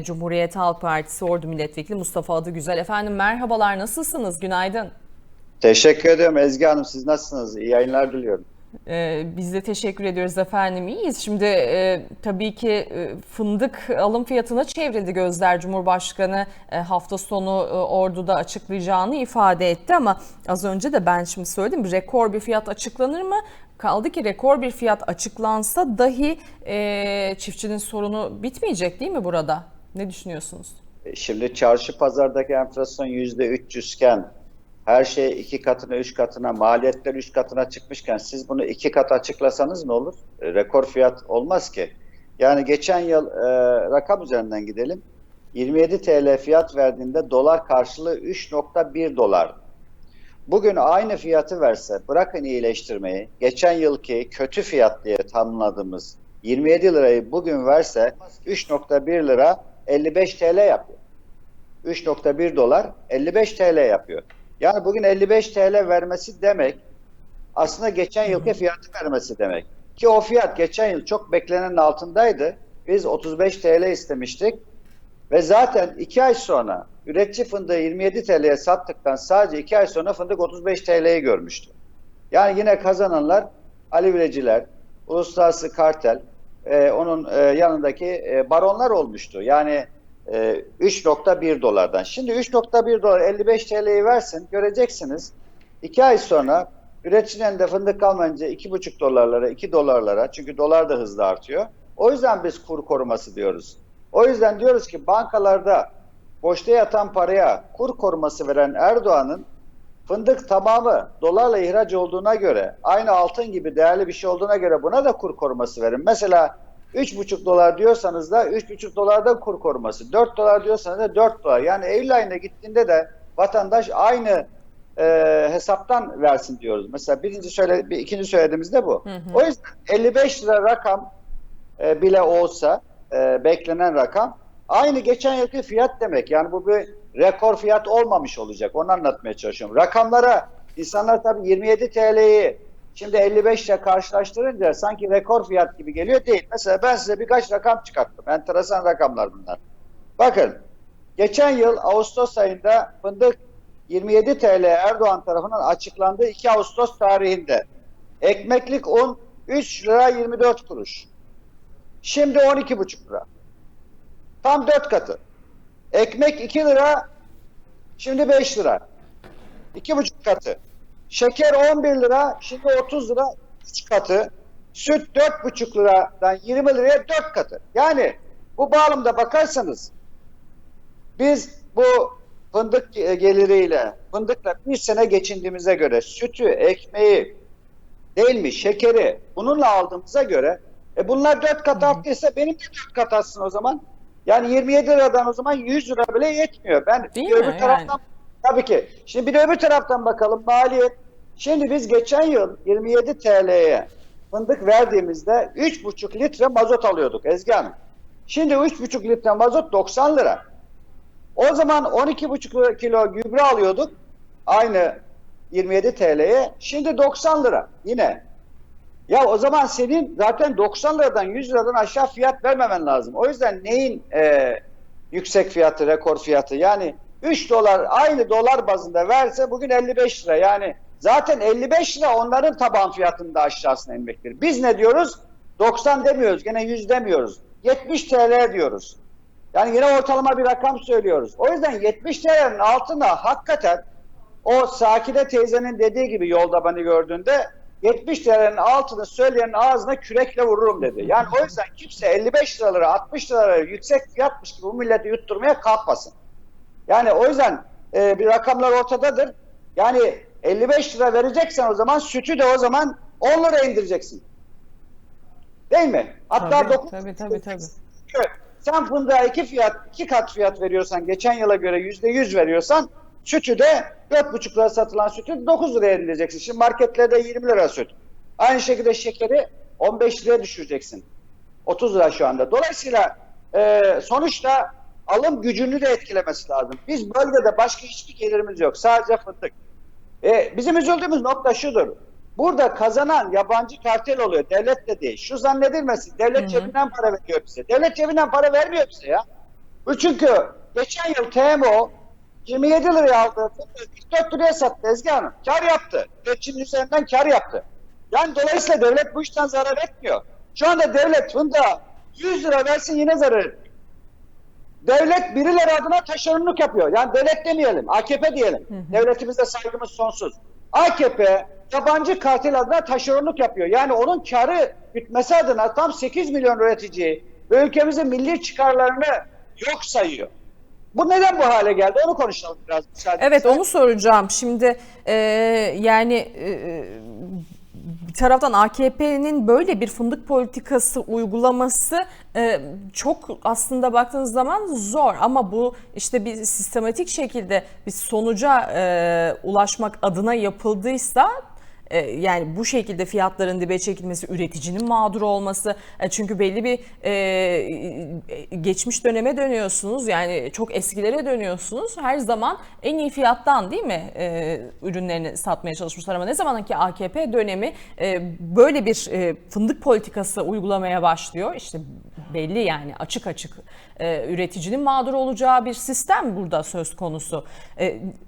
Cumhuriyet Halk Partisi Ordu Milletvekili Mustafa Adıgüzel. Efendim merhabalar nasılsınız? Günaydın. Teşekkür ediyorum Ezgi Hanım. Siz nasılsınız? İyi yayınlar diliyorum. Ee, biz de teşekkür ediyoruz efendim. İyiyiz. Şimdi e, tabii ki e, fındık alım fiyatına çevrildi gözler. Cumhurbaşkanı e, hafta sonu e, Ordu'da açıklayacağını ifade etti ama az önce de ben şimdi söyledim. Rekor bir fiyat açıklanır mı? Kaldı ki rekor bir fiyat açıklansa dahi e, çiftçinin sorunu bitmeyecek değil mi burada? Ne düşünüyorsunuz? E, Şimdi çarşı pazardaki enflasyon yüzde 300 iken her şey iki katına, üç katına, maliyetler üç katına çıkmışken siz bunu iki kat açıklasanız ne olur? E, Rekor fiyat olmaz ki. Yani geçen yıl e, rakam üzerinden gidelim. 27 TL fiyat verdiğinde dolar karşılığı 3.1 dolar. Bugün aynı fiyatı verse bırakın iyileştirmeyi. Geçen yılki kötü fiyat diye tanımladığımız 27 lirayı bugün verse 3.1 lira 55 TL yapıyor. 3.1 dolar 55 TL yapıyor. Yani bugün 55 TL vermesi demek aslında geçen yılki fiyatı vermesi demek. Ki o fiyat geçen yıl çok beklenenin altındaydı. Biz 35 TL istemiştik. Ve zaten 2 ay sonra üretici fındığı 27 TL'ye sattıktan sadece 2 ay sonra fındık 35 TL'yi görmüştü. Yani yine kazananlar Ali Bireciler, Uluslararası Kartel, e, onun e, yanındaki e, baronlar olmuştu. Yani e, 3.1 dolardan. Şimdi 3.1 dolar 55 TL'yi versin göreceksiniz. 2 ay sonra üreticinin de fındık kalmayınca 2.5 dolarlara, 2 dolarlara çünkü dolar da hızlı artıyor. O yüzden biz kur koruması diyoruz. O yüzden diyoruz ki bankalarda boşta yatan paraya kur koruması veren Erdoğan'ın fındık tamamı dolarla ihraç olduğuna göre aynı altın gibi değerli bir şey olduğuna göre buna da kur koruması verin. Mesela 3,5 dolar diyorsanız da 3,5 dolardan kur koruması. 4 dolar diyorsanız da 4 dolar. Yani Eylül ayına gittiğinde de vatandaş aynı e, hesaptan versin diyoruz. Mesela birinci söyle, bir, ikinci söylediğimizde bu. Hı hı. O yüzden 55 lira rakam e, bile olsa e, beklenen rakam aynı geçen yılki fiyat demek. Yani bu bir rekor fiyat olmamış olacak. Onu anlatmaya çalışıyorum. Rakamlara insanlar tabii 27 TL'yi şimdi 55 ile karşılaştırınca sanki rekor fiyat gibi geliyor değil. Mesela ben size birkaç rakam çıkarttım. Enteresan rakamlar bunlar. Bakın geçen yıl Ağustos ayında fındık 27 TL Erdoğan tarafından açıklandığı 2 Ağustos tarihinde. Ekmeklik un 3 lira 24 kuruş. Şimdi 12,5 lira. Tam 4 katı. Ekmek 2 lira, şimdi 5 lira. 2,5 katı. Şeker 11 lira, şimdi 30 lira 3 katı. Süt 4,5 liradan 20 liraya 4 katı. Yani bu bağlamda bakarsanız biz bu fındık geliriyle, fındıkla bir sene geçindiğimize göre sütü, ekmeği, değil mi şekeri bununla aldığımıza göre e bunlar 4 kat arttıysa benim de 4 kat artsın o zaman. Yani 27 liradan o zaman 100 lira bile yetmiyor. Ben Değil bir mi? öbür taraftan tabii ki. Şimdi bir de öbür taraftan bakalım maliyet. Şimdi biz geçen yıl 27 TL'ye fındık verdiğimizde 3,5 litre mazot alıyorduk Ezgi Hanım. Şimdi 3,5 litre mazot 90 lira. O zaman 12,5 kilo gübre alıyorduk. Aynı 27 TL'ye. Şimdi 90 lira yine. Ya o zaman senin zaten 90 liradan 100 liradan aşağı fiyat vermemen lazım. O yüzden neyin e, yüksek fiyatı, rekor fiyatı? Yani 3 dolar aynı dolar bazında verse bugün 55 lira. Yani zaten 55 lira onların taban fiyatının da aşağısına inmektir. Biz ne diyoruz? 90 demiyoruz. Gene 100 demiyoruz. 70 TL diyoruz. Yani yine ortalama bir rakam söylüyoruz. O yüzden 70 TL'nin altına hakikaten o Sakine teyzenin dediği gibi yolda beni gördüğünde 70 TL'nin altını söyleyenin ağzına kürekle vururum dedi. Yani o yüzden kimse 55 liraları 60 liraları yüksek fiyatmış gibi bu milleti yutturmaya kalkmasın. Yani o yüzden e, bir rakamlar ortadadır. Yani 55 lira vereceksen o zaman sütü de o zaman 10 lira indireceksin. Değil mi? Hatta Tabii, 9 tabii, tabii, tabii. Sen fındığa iki fiyat, iki kat fiyat veriyorsan, geçen yıla göre yüzde yüz veriyorsan, sütü de dört buçuk lira satılan sütü 9 liraya indireceksin. Şimdi marketlerde 20 lira süt. Aynı şekilde şekeri 15 liraya düşüreceksin. 30 lira şu anda. Dolayısıyla e, sonuçta alım gücünü de etkilemesi lazım. Biz bölgede başka hiçbir gelirimiz yok. Sadece fındık. E, bizim üzüldüğümüz nokta şudur. Burada kazanan yabancı kartel oluyor. Devlet de değil. Şu zannedilmesin. Devlet Hı hı. cebinden para veriyor bize. Devlet cebinden para vermiyor bize ya. Çünkü geçen yıl TMO 27 liraya fındığı 44 liraya sattı Ezgi Hanım. Kar yaptı. Üreticinin üzerinden kar yaptı. Yani dolayısıyla devlet bu işten zarar etmiyor. Şu anda devlet fındığa 100 lira versin yine zarar etmiyor. Devlet birileri adına taşeronluk yapıyor. Yani devlet demeyelim, AKP diyelim. Devletimize saygımız sonsuz. AKP yabancı kartel adına taşeronluk yapıyor. Yani onun karı bitmesi adına tam 8 milyon üreticiyi ve ülkemizin milli çıkarlarını yok sayıyor. Bu neden bu hale geldi? Onu konuşalım biraz. müsaadenizle. Evet onu soracağım. Şimdi e, yani e, bir taraftan AKP'nin böyle bir fındık politikası uygulaması e, çok aslında baktığınız zaman zor ama bu işte bir sistematik şekilde bir sonuca e, ulaşmak adına yapıldıysa e, yani bu şekilde fiyatların dibe çekilmesi, üreticinin mağdur olması. E, çünkü belli bir e, geçmiş döneme dönüyorsunuz. Yani çok eskilere dönüyorsunuz. Her zaman en iyi fiyattan değil mi ürünlerini satmaya çalışmışlar? Ama ne zaman AKP dönemi böyle bir fındık politikası uygulamaya başlıyor. İşte belli yani açık açık üreticinin mağdur olacağı bir sistem burada söz konusu.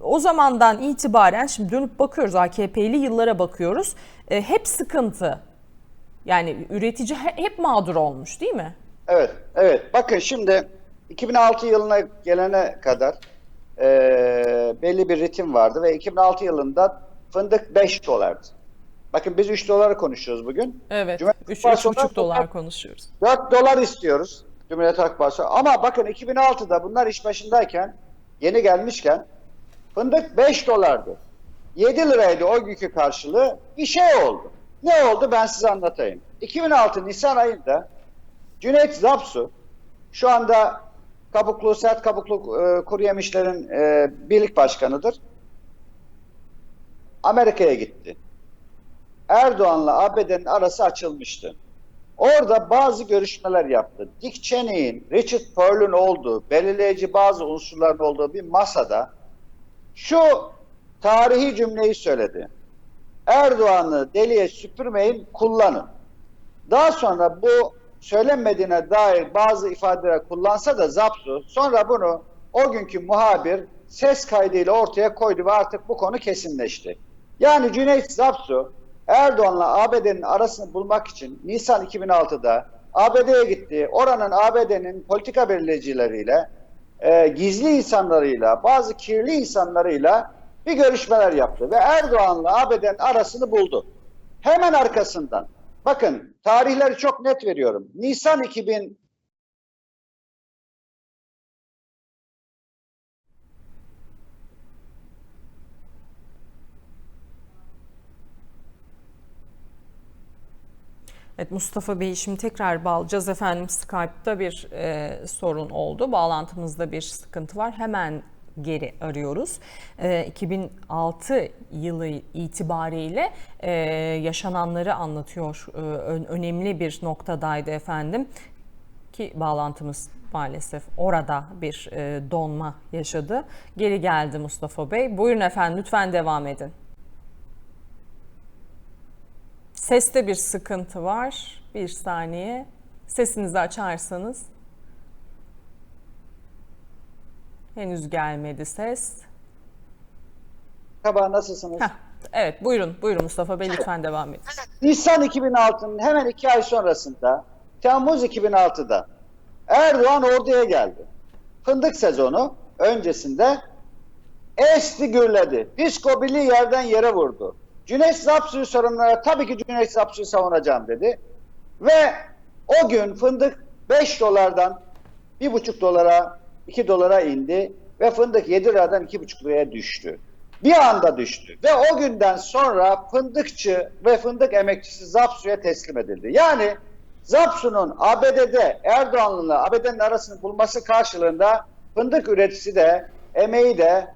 O zamandan itibaren şimdi dönüp bakıyoruz AKP'li yıllara bakıyoruz. E, hep sıkıntı. Yani üretici he- hep mağdur olmuş değil mi? Evet, evet. Bakın şimdi 2006 yılına gelene kadar e, belli bir ritim vardı ve 2006 yılında fındık 5 dolardı. Bakın biz 3 doları konuşuyoruz bugün. Evet. Cumhuriyet 3 Halk Partisi'nden 3,5 dolar konuşuyoruz. 4 dolar istiyoruz Cumhuriyet Halk Partisi. Ama bakın 2006'da bunlar iş başındayken, yeni gelmişken fındık 5 dolardı. 7 liraydı o günkü karşılığı. Bir şey oldu. Ne oldu ben size anlatayım. 2006 Nisan ayında Cüneyt Zapsu şu anda kabuklu, sert kabuklu e, kuru yemişlerin e, birlik başkanıdır. Amerika'ya gitti. Erdoğan'la ABD'nin arası açılmıştı. Orada bazı görüşmeler yaptı. Dick Cheney'in, Richard Pearl'ün olduğu, belirleyici bazı unsurların olduğu bir masada şu tarihi cümleyi söyledi. Erdoğan'ı deliye süpürmeyin, kullanın. Daha sonra bu söylenmediğine dair bazı ifadeler kullansa da Zapsu sonra bunu o günkü muhabir ses kaydıyla ortaya koydu ve artık bu konu kesinleşti. Yani Cüneyt Zapsu Erdoğan'la ABD'nin arasını bulmak için Nisan 2006'da ABD'ye gitti. Oranın ABD'nin politika belirleyicileriyle, e, gizli insanlarıyla, bazı kirli insanlarıyla bir görüşmeler yaptı ve Erdoğan'la ABD'nin arasını buldu. Hemen arkasından bakın tarihleri çok net veriyorum. Nisan 2000 Evet Mustafa Bey şimdi tekrar bağlayacağız efendim. Skype'da bir e, sorun oldu. Bağlantımızda bir sıkıntı var. Hemen geri arıyoruz. E, 2006 yılı itibariyle e, yaşananları anlatıyor. E, önemli bir noktadaydı efendim. Ki bağlantımız maalesef orada bir e, donma yaşadı. Geri geldi Mustafa Bey. Buyurun efendim lütfen devam edin. Seste bir sıkıntı var. Bir saniye. Sesinizi açarsanız. Henüz gelmedi ses. Merhaba nasılsınız? Heh, evet buyurun, buyurun Mustafa Bey lütfen devam edin. Nisan 2006'nın hemen iki ay sonrasında Temmuz 2006'da Erdoğan orduya geldi. Fındık sezonu öncesinde esti gürledi. Psikobili yerden yere vurdu. Cüneyt Zapsu'yu sorunlara tabii ki Cüneyt Zapsu'yu savunacağım dedi. Ve o gün fındık 5 dolardan 1,5 dolara 2 dolara indi ve fındık 7 liradan 2,5 liraya düştü. Bir anda düştü. Ve o günden sonra fındıkçı ve fındık emekçisi Zapsu'ya teslim edildi. Yani Zapsu'nun ABD'de Erdoğan'la ABD'nin arasını bulması karşılığında fındık üreticisi de emeği de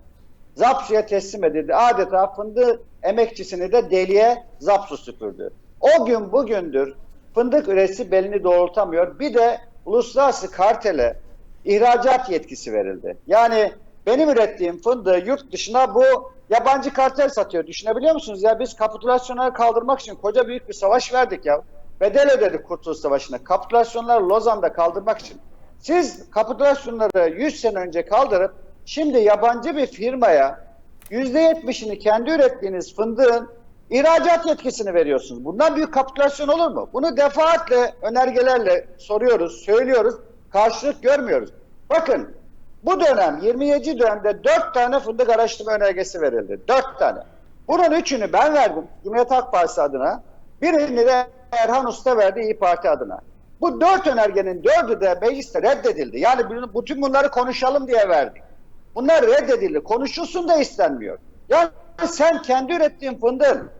Zapsu'ya teslim edildi. Adeta fındık emekçisini de deliye Zapsu süpürdü. O gün bugündür fındık üreticisi belini doğrultamıyor. Bir de uluslararası kartele ihracat yetkisi verildi. Yani benim ürettiğim fındığı yurt dışına bu yabancı kartel satıyor. Düşünebiliyor musunuz? Ya biz kapitülasyonları kaldırmak için koca büyük bir savaş verdik ya. Bedel ödedik Kurtuluş Savaşı'na. Kapitülasyonları Lozan'da kaldırmak için. Siz kapitülasyonları 100 sene önce kaldırıp şimdi yabancı bir firmaya %70'ini kendi ürettiğiniz fındığın ihracat yetkisini veriyorsunuz. Bundan büyük kapitülasyon olur mu? Bunu defaatle önergelerle soruyoruz, söylüyoruz. Karşılık görmüyoruz. Bakın bu dönem 27 dönemde 4 tane fındık araştırma önergesi verildi. 4 tane. Bunun üçünü ben verdim Cumhuriyet Halk Partisi adına. Birini de Erhan Usta verdi İyi Parti adına. Bu dört önergenin dördü de mecliste reddedildi. Yani bütün bunları konuşalım diye verdik. Bunlar reddedildi. Konuşulsun da istenmiyor. Yani sen kendi ürettiğin fındığın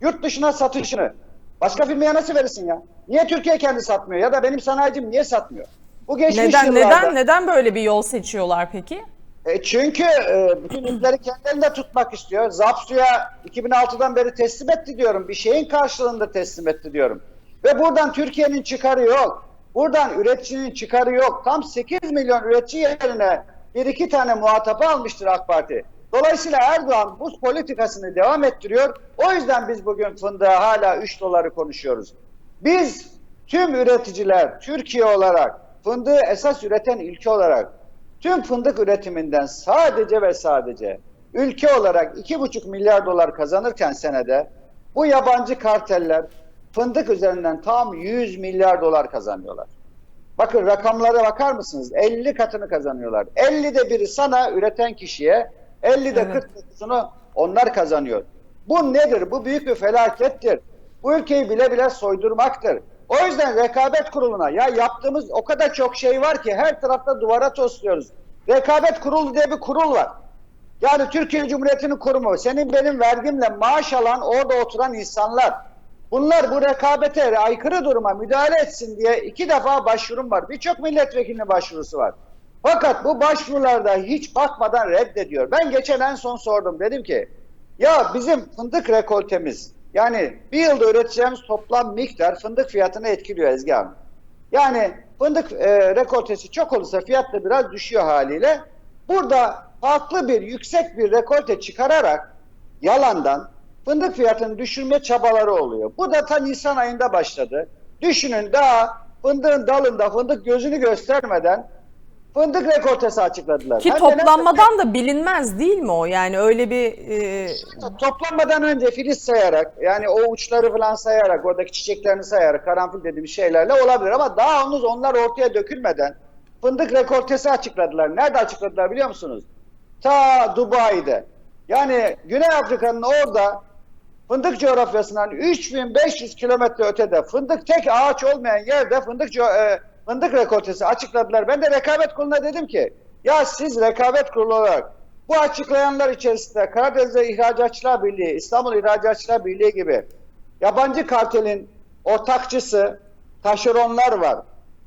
yurt dışına satışını başka firmaya nasıl verirsin ya? Niye Türkiye kendi satmıyor ya da benim sanayicim niye satmıyor? Bu geçmiş Neden yıllarda. neden neden böyle bir yol seçiyorlar peki? E çünkü e, bütün ipleri kendilerinde tutmak istiyor. Zapsu'ya 2006'dan beri teslim etti diyorum. Bir şeyin karşılığında teslim etti diyorum. Ve buradan Türkiye'nin çıkarı yok. Buradan üreticinin çıkarı yok. Tam 8 milyon üretici yerine bir iki tane muhatap almıştır AK Parti. Dolayısıyla Erdoğan bu politikasını devam ettiriyor. O yüzden biz bugün fındığa hala 3 doları konuşuyoruz. Biz tüm üreticiler Türkiye olarak fındığı esas üreten ülke olarak tüm fındık üretiminden sadece ve sadece ülke olarak 2,5 milyar dolar kazanırken senede bu yabancı karteller fındık üzerinden tam 100 milyar dolar kazanıyorlar. Bakın rakamlara bakar mısınız? 50 katını kazanıyorlar. 50'de biri sana üreten kişiye, 50'de Evet. 49'unu onlar kazanıyor. Bu nedir? Bu büyük bir felakettir. Bu ülkeyi bile bile soydurmaktır. O yüzden rekabet kuruluna ya yaptığımız o kadar çok şey var ki her tarafta duvara tosluyoruz. Rekabet kurulu diye bir kurul var. Yani Türkiye Cumhuriyeti'nin kurumu, senin benim vergimle maaş alan orada oturan insanlar. Bunlar bu rekabete aykırı duruma müdahale etsin diye iki defa başvurum var. Birçok milletvekilinin başvurusu var. Fakat bu başvurularda hiç bakmadan reddediyor. Ben geçen en son sordum. Dedim ki ya bizim fındık rekoltemiz yani bir yılda üreteceğimiz toplam miktar fındık fiyatını etkiliyor Ezgi Hanım. Yani fındık e, rekoltesi çok olursa fiyat da biraz düşüyor haliyle. Burada farklı bir yüksek bir rekolte çıkararak yalandan fındık fiyatını düşürme çabaları oluyor. Bu da ta Nisan ayında başladı. Düşünün daha fındığın dalında fındık gözünü göstermeden fındık rekoltesi açıkladılar. Ki Hem de toplanmadan da bilinmez değil mi o? Yani öyle bir e, toplanmadan önce filiz sayarak yani o uçları falan sayarak oradaki çiçeklerini sayarak karanfil dediğimiz şeylerle olabilir ama daha henüz onlar ortaya dökülmeden fındık rekoltesi açıkladılar. Nerede açıkladılar biliyor musunuz? Ta Dubai'de. Yani Güney Afrika'nın orada fındık coğrafyasından 3500 kilometre ötede fındık tek ağaç olmayan yerde fındık co- e, fındık rekoltesi açıkladılar. Ben de rekabet kuruluna dedim ki ya siz rekabet kurulu olarak bu açıklayanlar içerisinde Karadeniz İhracatçılar Birliği, İstanbul İhracatçılar Birliği gibi yabancı kartelin ortakçısı, taşeronlar var,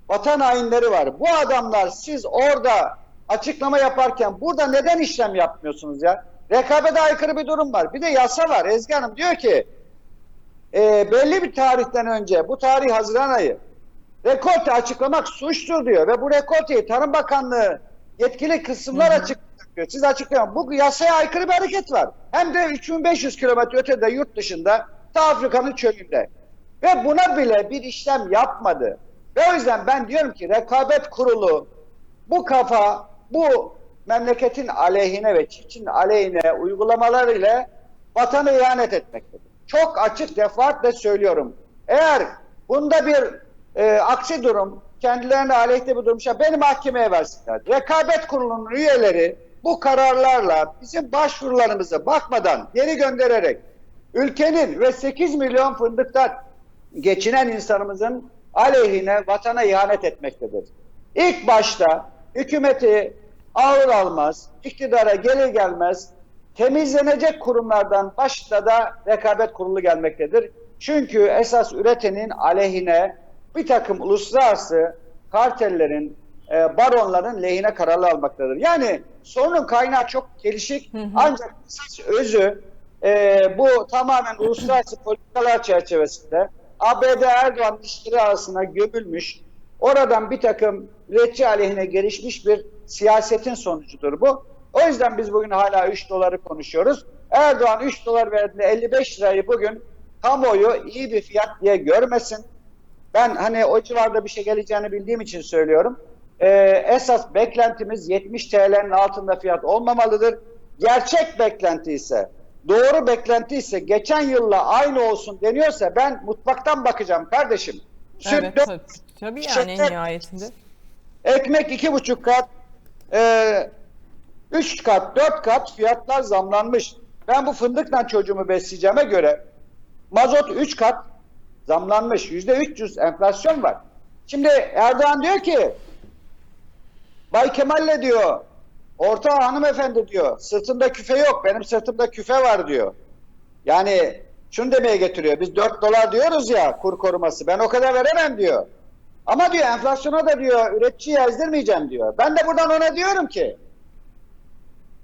vatan hainleri var. Bu adamlar siz orada açıklama yaparken burada neden işlem yapmıyorsunuz ya? Rekabete aykırı bir durum var. Bir de yasa var. Ezgi Hanım diyor ki e, belli bir tarihten önce, bu tarih Haziran ayı, rekolte açıklamak suçtur diyor ve bu rekolteyi Tarım Bakanlığı yetkili kısımlar açıklıyor. Siz açıklayın. Bu yasaya aykırı bir hareket var. Hem de 3500 kilometre ötede yurt dışında ta Afrika'nın çölünde. Ve buna bile bir işlem yapmadı. Ve o yüzden ben diyorum ki rekabet kurulu bu kafa bu memleketin aleyhine ve çiftçinin aleyhine uygulamalarıyla vatanı ihanet etmektedir. Çok açık defaatle söylüyorum. Eğer bunda bir e, aksi durum kendilerine aleyhte bir durumsa beni mahkemeye versinler. Rekabet kurulunun üyeleri bu kararlarla bizim başvurularımıza bakmadan geri göndererek ülkenin ve 8 milyon fındıktan geçinen insanımızın aleyhine vatana ihanet etmektedir. İlk başta hükümeti ağır almaz, iktidara gelir gelmez temizlenecek kurumlardan başta da rekabet kurulu gelmektedir. Çünkü esas üretenin aleyhine bir takım uluslararası kartellerin, e, baronların lehine kararlar almaktadır. Yani sorunun kaynağı çok gelişik ancak esas özü e, bu tamamen uluslararası politikalar çerçevesinde ABD Erdoğan ilişkileri arasına gömülmüş, oradan bir takım üretici aleyhine gelişmiş bir siyasetin sonucudur bu. O yüzden biz bugün hala 3 doları konuşuyoruz. Erdoğan 3 dolar verdiğinde 55 lirayı bugün kamuoyu iyi bir fiyat diye görmesin. Ben hani o civarda bir şey geleceğini bildiğim için söylüyorum. e, esas beklentimiz 70 TL'nin altında fiyat olmamalıdır. Gerçek beklenti ise, doğru beklenti ise geçen yılla aynı olsun deniyorsa ben mutfaktan bakacağım kardeşim. Süt Evet dört- tabii, yani en nihayetinde. Ekmek iki buçuk kat, e, üç kat, dört kat fiyatlar zamlanmış. Ben bu fındıkla çocuğumu besleyeceğime göre mazot üç kat zamlanmış. Yüzde 300 enflasyon var. Şimdi Erdoğan diyor ki Bay Kemal'le diyor orta hanımefendi diyor sırtımda küfe yok benim sırtımda küfe var diyor. Yani şunu demeye getiriyor biz 4 dolar diyoruz ya kur koruması ben o kadar veremem diyor. Ama diyor enflasyona da diyor üreticiyi ezdirmeyeceğim diyor. Ben de buradan ona diyorum ki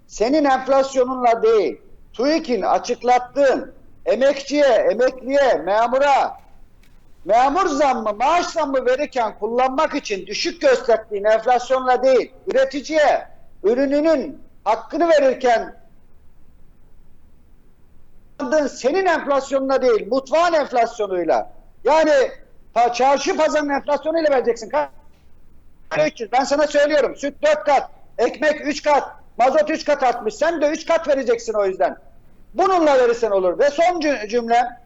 senin enflasyonunla değil TÜİK'in açıklattığın emekçiye, emekliye, memura memur zammı, maaş zammı verirken kullanmak için düşük gösterdiğin enflasyonla değil, üreticiye ürününün hakkını verirken senin enflasyonuna değil, mutfağın enflasyonuyla. Yani çarşı pazarın enflasyonuyla vereceksin. Ka- 300. Ben sana söylüyorum. Süt 4 kat, ekmek 3 kat, mazot 3 kat artmış. Sen de 3 kat vereceksin o yüzden. Bununla verirsen olur. Ve son cü- cümlem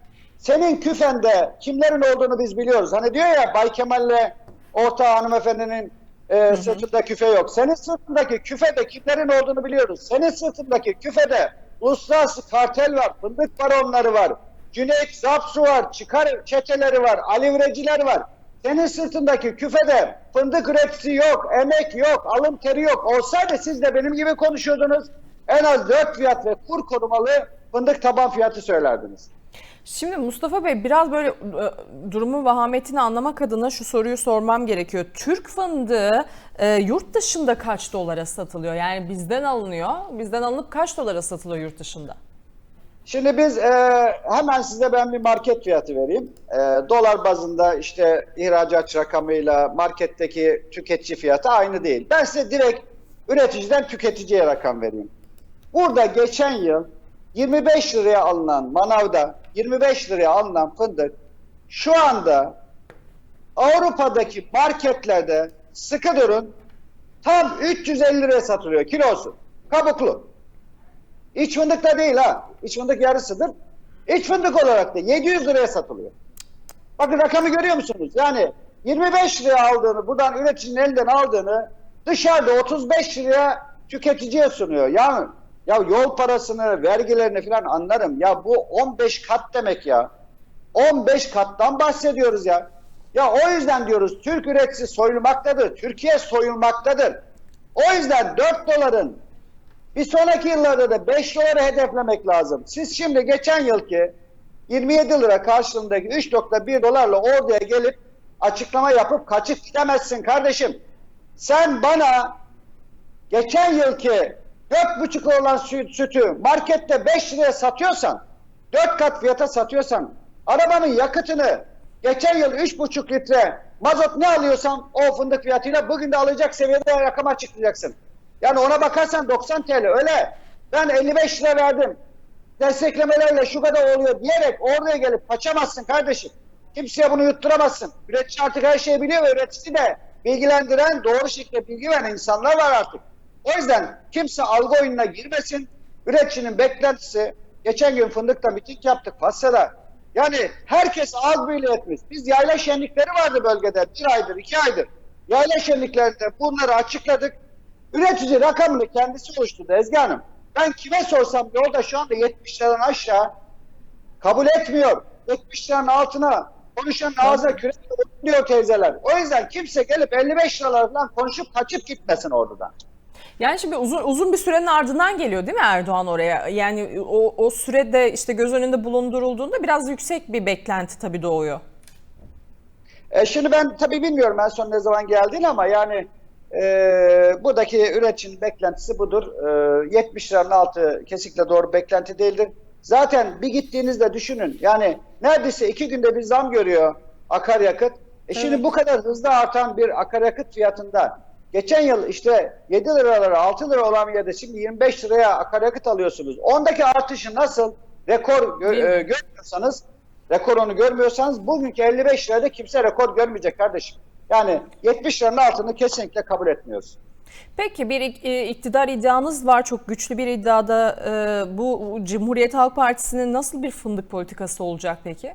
senin küfende kimlerin olduğunu biz biliyoruz. Hani diyor ya Bay Kemal'le orta hanımefendinin e, sırtında küfe yok. Senin sırtındaki küfede kimlerin olduğunu biliyoruz. Senin sırtındaki küfede uluslararası kartel var, fındık baronları var, Cüneyt Zapsu var, çıkar çeteleri var, alivreciler var. Senin sırtındaki küfede fındık üreticisi yok, emek yok, alım teri yok. Olsaydı siz de benim gibi konuşuyordunuz. En az 4 fiyat ve kur korumalı fındık taban fiyatı söylerdiniz. Şimdi Mustafa Bey biraz böyle e, durumun vahametini anlamak adına şu soruyu sormam gerekiyor. Türk fındığı e, yurt dışında kaç dolara satılıyor? Yani bizden alınıyor. Bizden alınıp kaç dolara satılıyor yurt dışında? Şimdi biz e, hemen size ben bir market fiyatı vereyim. E, dolar bazında işte ihracat rakamıyla marketteki tüketici fiyatı aynı değil. Ben size direkt üreticiden tüketiciye rakam vereyim. Burada geçen yıl 25 liraya alınan manavda 25 liraya alınan fındık şu anda Avrupa'daki marketlerde sıkı durun tam 350 liraya satılıyor kilosu. Kabuklu. İç fındık da değil ha. İç fındık yarısıdır. İç fındık olarak da 700 liraya satılıyor. Bakın rakamı görüyor musunuz? Yani 25 liraya aldığını, buradan üreticinin elinden aldığını dışarıda 35 liraya tüketiciye sunuyor. Yani ya yol parasını, vergilerini falan anlarım. Ya bu 15 kat demek ya. 15 kattan bahsediyoruz ya. Ya o yüzden diyoruz Türk üreticisi soyulmaktadır. Türkiye soyulmaktadır. O yüzden 4 doların bir sonraki yıllarda da 5 doları hedeflemek lazım. Siz şimdi geçen yılki 27 lira karşılığındaki 3.1 dolarla orduya gelip açıklama yapıp kaçıp gidemezsin kardeşim. Sen bana geçen yılki 4.5 olan süt, sütü markette 5 liraya satıyorsan 4 kat fiyata satıyorsan arabanın yakıtını geçen yıl 3.5 litre mazot ne alıyorsan o fındık fiyatıyla bugün de alacak seviyede rakam açıklayacaksın. Yani ona bakarsan 90 TL öyle. Ben 55 lira verdim. Desteklemelerle şu kadar oluyor diyerek oraya gelip kaçamazsın kardeşim. Kimseye bunu yutturamazsın. Üretici artık her şeyi biliyor ve üretici de bilgilendiren, doğru şekilde bilgi veren insanlar var artık. O yüzden kimse algı oyununa girmesin. Üreticinin beklentisi, geçen gün fındıkta miting yaptık Fasya'da. Yani herkes ağız birliği etmiş. Biz yayla şenlikleri vardı bölgede bir aydır, iki aydır. Yayla şenliklerinde bunları açıkladık. Üretici rakamını kendisi oluşturdu Ezgi Hanım. Ben kime sorsam yolda şu anda 70 liradan aşağı kabul etmiyor. 70 liranın altına konuşanın ağzına kürek diyor teyzeler. O yüzden kimse gelip 55 liralar falan konuşup kaçıp gitmesin oradan. Yani şimdi uzun uzun bir sürenin ardından geliyor değil mi Erdoğan oraya? Yani o, o sürede işte göz önünde bulundurulduğunda biraz yüksek bir beklenti tabii doğuyor. E şimdi ben tabii bilmiyorum en son ne zaman geldiğini ama yani e, buradaki üreticinin beklentisi budur. E, 70 liranın altı kesinlikle doğru beklenti değildir. Zaten bir gittiğinizde düşünün yani neredeyse iki günde bir zam görüyor akaryakıt. E şimdi Evet. bu kadar hızlı artan bir akaryakıt fiyatında geçen yıl işte 7 liralara 6 lira olan bir yerde şimdi 25 liraya akaryakıt alıyorsunuz. Ondaki artışı nasıl rekor gö- e, görmüyorsanız rekorunu görmüyorsanız bugünkü 55 lirada kimse rekor görmeyecek kardeşim. Yani 70 liranın altını kesinlikle kabul etmiyoruz. Peki bir e, iktidar iddianız var çok güçlü bir iddiada e, bu Cumhuriyet Halk Partisi'nin nasıl bir fındık politikası olacak peki?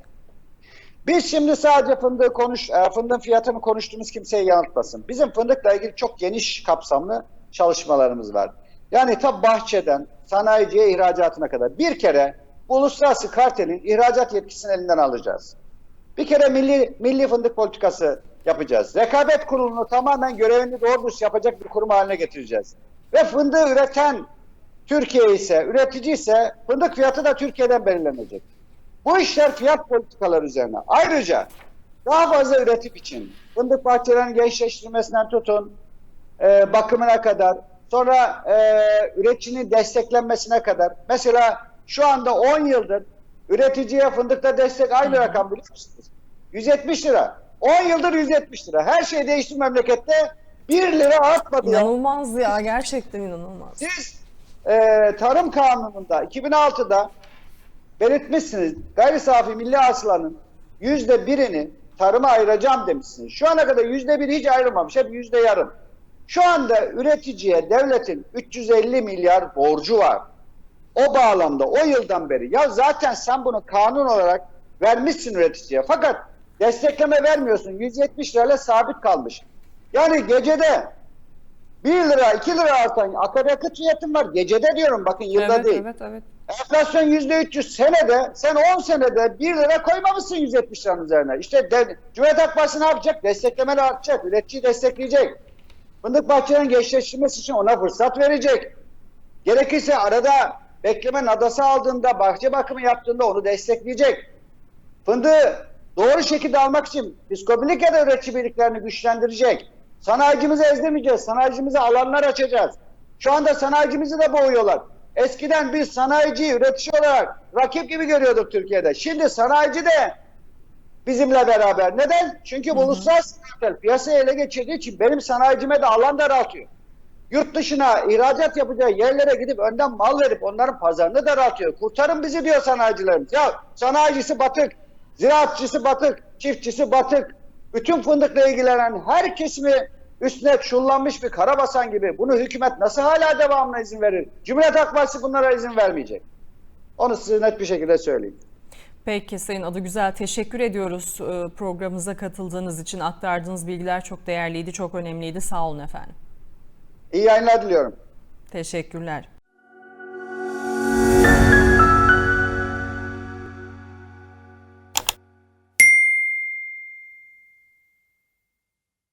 Biz şimdi sadece fındığı konuş, e, fındığın fiyatını konuştuğumuz kimseyi yanıltmasın. Bizim fındıkla ilgili çok geniş kapsamlı çalışmalarımız var. Yani ta bahçeden sanayiciye ihracatına kadar bir kere uluslararası kartelin ihracat yetkisini elinden alacağız. Bir kere milli milli fındık politikası yapacağız. Rekabet kurulunu tamamen görevini doğru yapacak bir kurum haline getireceğiz. Ve fındığı üreten Türkiye ise, üretici ise fındık fiyatı da Türkiye'den belirlenecek. Bu işler fiyat politikaları üzerine. Ayrıca daha fazla üretim için fındık bahçelerinin gençleştirilmesinden tutun, e, bakımına kadar, sonra e, üreticinin desteklenmesine kadar. Mesela şu anda 10 yıldır üreticiye fındıkta destek aynı rakam biliyor musunuz? 170 lira. 10 yıldır 170 lira. Her şey değişti memlekette. 1 lira artmadı. ya. İnanılmaz ya gerçekten inanılmaz. Siz e, Tarım Kanunu'nda 2006'da belirtmişsiniz gayri safi milli hasılanın yüzde birini tarıma ayıracağım demişsiniz. Şu ana kadar yüzde bir hiç ayrılmamış. Hep yüzde yarım. Şu anda üreticiye devletin 350 milyar borcu var. O bağlamda o yıldan beri ya zaten sen bunu kanun olarak vermişsin üreticiye. Fakat destekleme vermiyorsun. 170 lirayla sabit kalmış. Yani gecede 1 lira 2 lira artan akaryakıt fiyatın var. Gecede diyorum bakın yılda Evet değil. evet evet. Enflasyon yüzde 300 senede sen 10 senede 1 lira koymamışsın 170 liranın üzerine. İşte de, Cumhuriyet Halk Partisi ne yapacak? Desteklemeler artacak. Üreticiyi destekleyecek. Fındık bahçelerinin gençleştirmesi için ona fırsat verecek. Gerekirse arada bekleme nadası aldığında, bahçe bakımı yaptığında onu destekleyecek. Fındığı doğru şekilde almak için psikobilik ya da üretici birliklerini güçlendirecek. Sanayicimizi ezdirmeyeceğiz. Sanayicimize alanlar açacağız. Şu anda sanayicimizi de boğuyorlar. Eskiden biz sanayiciyi üretici olarak rakip gibi görüyorduk Türkiye'de. Şimdi sanayici de bizimle beraber. Neden? Çünkü bu uluslararası piyasayı ele geçirdiği için benim sanayicime de alan daraltıyor. Yurt dışına ihracat yapacağı yerlere gidip önden mal verip onların pazarını daraltıyor. Kurtarın bizi diyor sanayicilerimiz. Ya sanayicisi batık, ziraatçısı batık, çiftçisi batık. Bütün fındıkla ilgilenen her kesimi üstüne çullanmış bir karabasan gibi bunu hükümet nasıl hala devamına izin verir? Cumhuriyet Halk Partisi bunlara izin vermeyecek. Onu size net bir şekilde söyleyeyim. Peki Sayın Adı Güzel teşekkür ediyoruz e, programımıza katıldığınız için. Aktardığınız bilgiler çok değerliydi, çok önemliydi. Sağ olun efendim. İyi yayınlar diliyorum. Teşekkürler.